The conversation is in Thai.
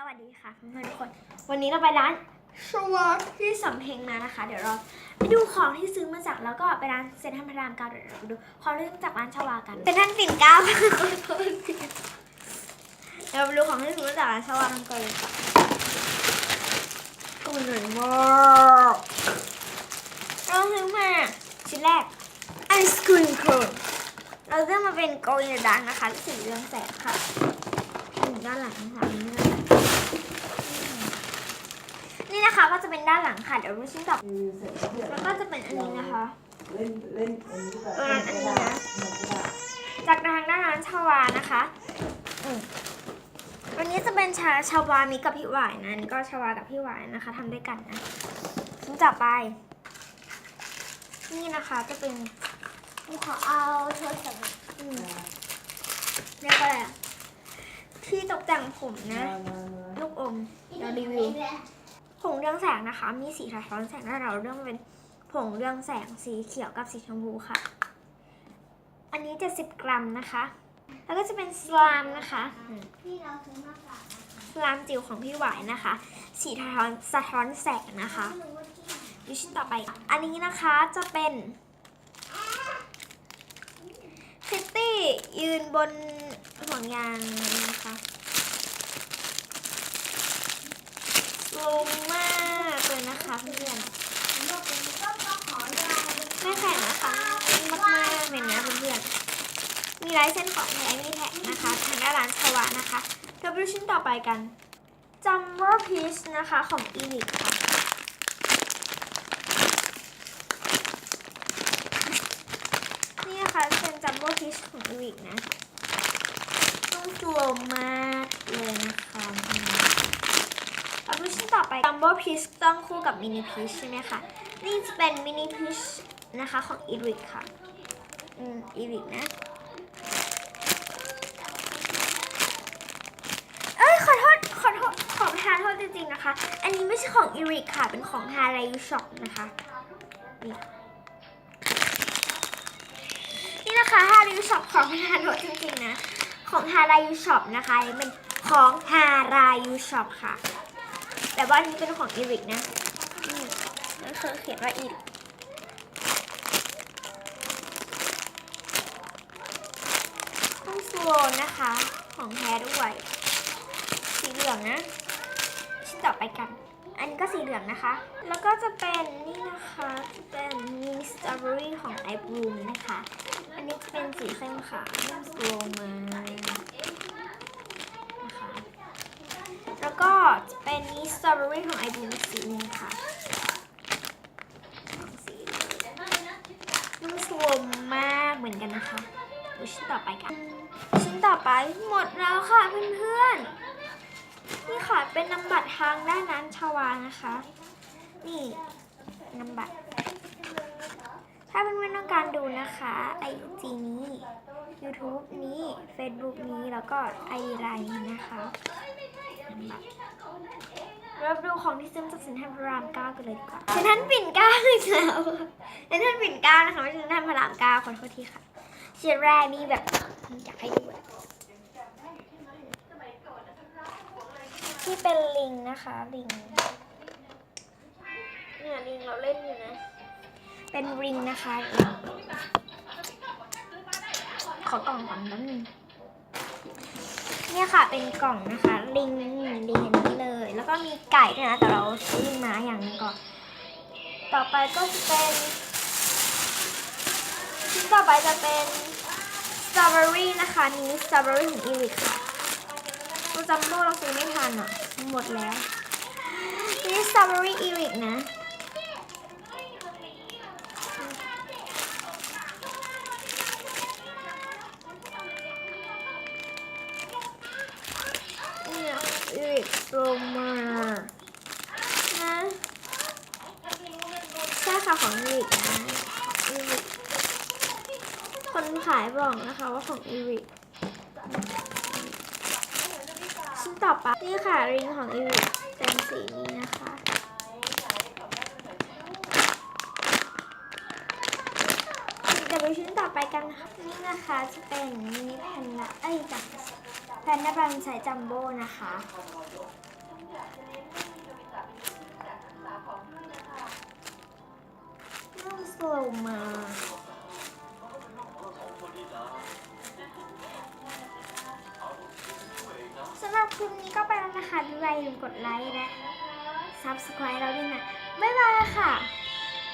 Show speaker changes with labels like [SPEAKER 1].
[SPEAKER 1] สวัสดีค่ะเพื่อนๆทุกคน วันนี้เราไปร้านชวอที่สำเพ็งมานะคะ เดี๋ยวเราไปดูของที่ซื้อมาจากแล้วก็ไปร้านเซ็นทรัลพระรามเก้าเดี๋ยวเราไปดูของที่ซื้อมาจากร้านชวากันเซ็นทรัลปิ่นเกล้าเดี๋ยวเราไปดูของที่ซื้อมาจากร้านชวากันก่อนเลยค่ะก็เหนื่อยมากเราซื้อมาชิ้นแรกไอศครีมโคนเราเลือกมาเป็นโกลเด้นดังนะคะสีเรืองแสงค่ะอยู่ด้านหลังค่ะนี่นะคะ นี่นะคะก็ จะเป็นด้านหลังค่ะเดี๋ยวรูชิ้นต่อแล้วก็จะเป็นอันนี้นะคะ
[SPEAKER 2] เล่นเล่นอันนี้ก็
[SPEAKER 1] เอออันนี้นะ
[SPEAKER 2] มันก็ได้
[SPEAKER 1] จากทางด้านร้านชาวานะคะอืมวันนี้จะเป็นชาชาวามีกับพี่หวายนะอันนี่ก็ชาวากับพี่หวายนะคะทำด้วยกันนะชิ้นต่อไป นี่นะคะจะเป็นขอเอาโทรศัพท์อืมเรียกว่าอะไรอะที่ตกแต่งผมนะ
[SPEAKER 2] มามามา
[SPEAKER 1] ลูกอมเดี๋ยวรีวิว ผงเรืองแสงนะคะ มีสีสะท้อนแสงแล้วเราเลือกมาเป็นผงเรืองแสงสีเขียวกับสีชมพูค่ะ อันนี้ 70 กรัมนะคะ แล้วก็จะเป็นสลามนะคะอืม
[SPEAKER 3] ที่เราซื้อมาฝาก
[SPEAKER 1] สลามจิ๋วของพี่หวายนะคะ สีสะท้อนสะท้อนแสงนะคะ
[SPEAKER 3] ไม่รู้ว่าที่ไหน
[SPEAKER 1] ดูชิ้นต่อไป อันนี้นะคะจะเป็นคิตตี้ยืนบนห่วงยางนะคะลงมากเลยนะคะเพื่อน
[SPEAKER 3] ผมบอกเป็นก็ต้องขอยาเป็น
[SPEAKER 1] ไม่แข็งนะคะมากมากๆเลยนะเพื่อนๆ มีลายเส้นของแท้มีแท็กนะคะทางด้านร้านชาวะนะคะเราไปดูชิ้นต่อไปกันจัมโบ้พีชนะคะของอีลิกค่ะนี่นะคะเป็นจัมโบ้พีชของอีลิกนะต้องสวมากเลยนะคะเราไปดูชิ้นต่อไปจัมโบ้พีชต้องคู่กับมินิพีชใช่ไหมคะนี่จะเป็นมินิพีชนะคะของอีริกค่ะ อืมอีริกนะ เอ้ยขอโทษขอโทษขอประทานโทษจริงๆนะคะ อันนี้ไม่ใช่ของอีริกค่ะ เป็นของฮารายูช็อปนะคะ นี่นี่นะคะฮารายูช็อปของประทานโทจริงๆนะ ของฮารายูช็อปนะคะเป็นของฮารายูช็อปค่ะ แต่ว่าอันนี้เป็นของอีริกนะนี่นั่นคือเขียนว่าอีริกต้องสโลนนะคะ ของแท้ด้วย สีเหลืองนะ ต่อไปกัน อันนี้ก็สีเหลืองนะคะ แล้วก็จะเป็นนี่นะคะจะเป็นมิสตรอเบอรี่ของไอบูมนะคะ อันนี้จะเป็นสีเข้มขาวสโลมานะคะ แล้วก็จะเป็นมิสตรอเบอรี่ของไอบูมสีหนึงค่ะสองสีเลยมันสโลมมากเหมือนกันนะคะดูชิ้นต่อไปกัน ชิ้นต่อไปหมดแล้วค่ะเพื่อนๆ นี่ค่ะเป็นนำบัตรทางด้านนั้นชวานะคะ นี่นำบัตร ถ้าเพื่อนๆต้องการดูนะคะไอจีนี้ YouTube นี้ Facebook นี้แล้วก็ไอไลน์นะคะนำบัตรเราดูของที่ซื้อจากเซ็นทรัลพระรามเก้ากันเลยดีกว่าเซนทรัลปิ่นเก้าอีกแล้วเซนทรัลปิ่นเก้านะคะไม่ใช่เซ็นทรัลพระรามเก้าขอโทษทีค่ะชิ้นแรกนี่แบบอยากให้ดูอะที่เป็น ลิงนะคะลิง เนี่ยลิงเราเล่นอยู่นะ เป็นริงนะคะ ขอกล่องก่อนแป๊บนึงเนี่ยค่ะเป็นกล่องนะคะ ลิงลิงอันนี้เลย แล้วก็มีไก่ด้วยนะแต่เราซื้อลิงมาอย่างหนึงก่อน ต่อไปก็จะเป็นชิ้นต่อไปจะเป็นสตรอเบอรี่นะคะนี้สตรอเบอรี่ของอีริกค่ะตัวจัมโบ้เราซื้อไม่ทันอะ หมดแล้ว นี่สตรอเบอรี่อีริกนะ เนี่ยอีริกโรมานะใช่ค่ะของอีริกนะอีริกคนขายบอกนะคะว่าของอีริก ชิ้นต่อไปนี่ค่ะริงของอีริกเป็นสีนี้นะคะเดี๋ยวไปชิ้นต่อไปกันค่ะนี่นะคะจะเป็นมินิแพนด้าเอ้ยจังแพนด้าบางไซส์จัมโบ้นะคะน่าสวยมา ลืมกดไลค์และ subscribe เราด้วยนะ บ๊ายบายค่ะ